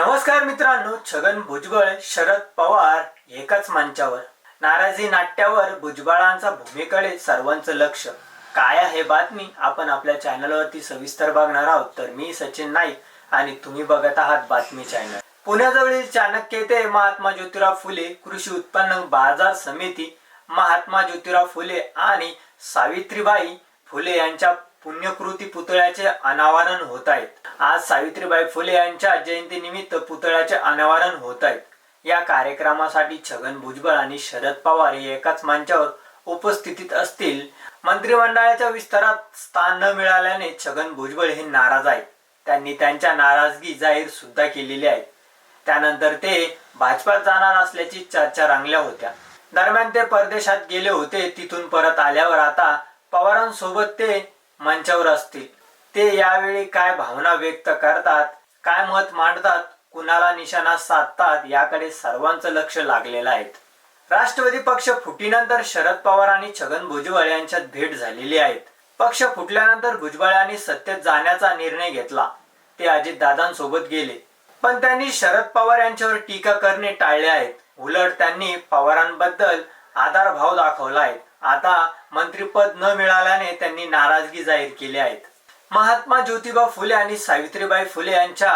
नमस्कार मित्रांनो छगन भुजबळ शरद पवार एकाच मंचावर. नाराजी नाट्यावर भुजबळांचा भूमिकडे सर्वांचं लक्ष. काय आहे बातमी? आपण आपल्या चॅनलवरती सविस्तर बघणार आहोत. तर मी सचिन नाईक आणि तुम्ही बघत आहात बातमी चॅनल. पुण्याजवळील चाणक्य येथे महात्मा ज्योतिराव फुले कृषी उत्पन्न बाजार समिती महात्मा ज्योतिराव फुले आणि सावित्रीबाई फुले यांच्या पुण्यकृती पुतळ्याचे अनावरण होत आहेत आज सावित्रीबाई फुले यांच्या जयंतीनिमित्त पुतळ्याचे अनावरण होत आहेत या कार्यक्रमासाठी छगन भुजबळ आणि शरद पवार हे एकाच मंचावर उपस्थितीत असतील. मंत्रिमंडळाच्या विस्तारात स्थान न मिळाल्याने छगन भुजबळ हे नाराज आहेत. त्यांनी त्यांच्या नाराजगी जाहीर सुद्धा केलेली आहे त्यानंतर ते भाजपात जाणार असल्याची चर्चा रंगल्या होत्या. दरम्यान ते परदेशात गेले होते तिथून परत आल्यावर आता पवारांसोबत ते मंचावर असतील. ते यावेळी काय भावना व्यक्त करतात काय मत मांडतात कुणाला निशाणा साधतात याकडे सर्वांचं लक्ष लागलेलं आहे. राष्ट्रवादी पक्ष फुटीनंतर शरद पवार आणि छगन भुजबळ यांच्यात भेट झालेली आहेत पक्ष फुटल्यानंतर भुजबळ यांनी सत्तेत जाण्याचा निर्णय घेतला. ते अजितदादांसोबत गेले. पण त्यांनी शरद पवार यांच्यावर टीका करणे टाळले आहेत. उलट त्यांनी पवारांबद्दल आधारभाव दाखवला आहे आता मंत्रीपद न मिळाल्याने त्यांनी नाराजगी जाहीर केली आहेत. महात्मा ज्योतिबा फुले आणि सावित्रीबाई फुले यांच्या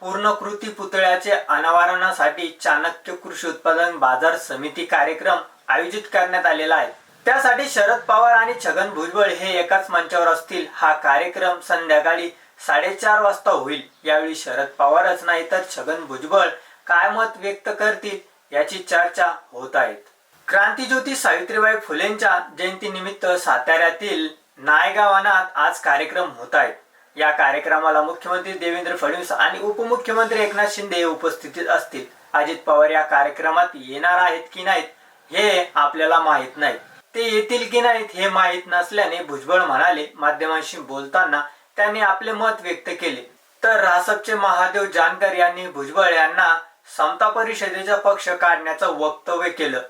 पूर्णकृती पुतळ्याचे अनावरणासाठी चाणक्य कृषी उत्पादन बाजार समिती कार्यक्रम आयोजित करण्यात आलेला आहे. त्यासाठी शरद पवार आणि छगन भुजबळ हे एकाच मंचावर असतील. हा कार्यक्रम संध्याकाळी साडेचार वाजता होईल. यावेळी शरद पवारच नाही तर छगन भुजबळ काय मत व्यक्त करतील याची चर्चा होत आहेत क्रांतीज्योती सावित्रीबाई फुलेंच्या जयंतीनिमित्त साताऱ्यातील नायगावानात आज कार्यक्रम होत आहे या कार्यक्रमाला मुख्यमंत्री देवेंद्र फडणवीस आणि उपमुख्यमंत्री एकनाथ शिंदे उपस्थितीत असतील. अजित पवार या कार्यक्रमात येणार आहेत की नाहीत हे आपल्याला माहीत नाही. ते येतील की नाहीत हे माहीत नसल्याने भुजबळ म्हणाले माध्यमांशी बोलताना त्यांनी आपले मत व्यक्त केले. तर रासपचे महादेव जानकर यांनी भुजबळ यांना समता परिषदेचा पक्ष काढण्याचं वक्तव्य केलं.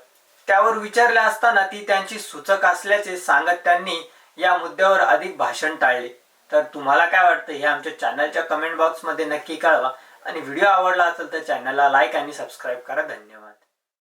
त्यावर विचारले असताना ती त्यांची सूचक असल्याचे सांगत त्यांनी या मुद्द्यावर अधिक भाषण टाळले. तर तुम्हाला काय वाटतं हे आमच्या चॅनलच्या कमेंट बॉक्समध्ये नक्की कळवा. आणि व्हिडिओ आवडला असेल तर चॅनलला लाईक आणि सबस्क्राईब करा. धन्यवाद.